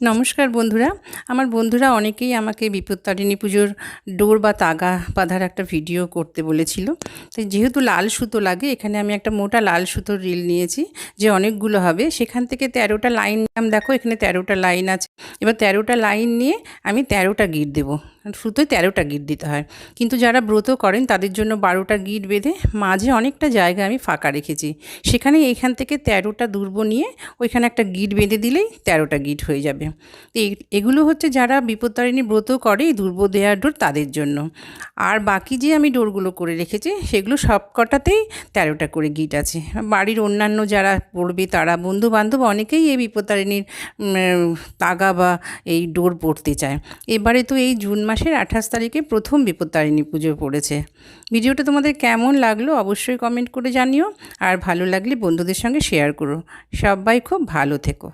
নমস্কার বন্ধুরা। আমার বন্ধুরা অনেকেই আমাকে বিপত্তারিণী পুজোর ডোর বা তাগা বাঁধার একটা ভিডিও করতে বলেছিল। তো যেহেতু লাল সুতো লাগে, এখানে আমি একটা মোটা লাল সুতোর রিল নিয়েছি, যে অনেকগুলো হবে। সেখান থেকে তেরোটা লাইন নিলাম দেখো, এখানে তেরোটা লাইন আছে। এবার তেরোটা লাইন নিয়ে আমি তেরোটা গিট দেবো। সুতোয় তেরোটা গিট দিতে হয়। কিন্তু যারা ব্রত করেন, তাদের জন্য বারোটা গিট বেঁধে মাঝে অনেকটা জায়গা আমি ফাঁকা রেখেছি। সেখানে এইখান থেকে তেরোটা দুর্ব নিয়ে ওইখানে একটা গিট বেঁধে দিলেই তেরোটা গিট হয়ে যাবে। তো এই- এগুলো হচ্ছে যারা বিপত্তারিণী ব্রত করে, এই দেওয়ার ডোর তাদের জন্য। আর বাকি যে আমি ডোরগুলো করে রেখেছি, সেগুলো সব কটাতেই তেরোটা করে গিট আছে। বাড়ির অন্যান্য যারা পড়বে, তারা বন্ধু বান্ধব অনেকেই এই বিপত্তারিণীর তাগা বা এই ডোর পড়তে চায়। এবারে তো এই জুন মাসের আঠাশ তারিখে প্রথম বিপত্তারিণী পুজো পড়েছে। ভিডিওটা তোমাদের কেমন লাগল অবশ্যই কমেন্ট করে জানিও। আর ভালো লাগলে বন্ধুদের সঙ্গে শেয়ার করো। সবাই খুব ভালো থেকো।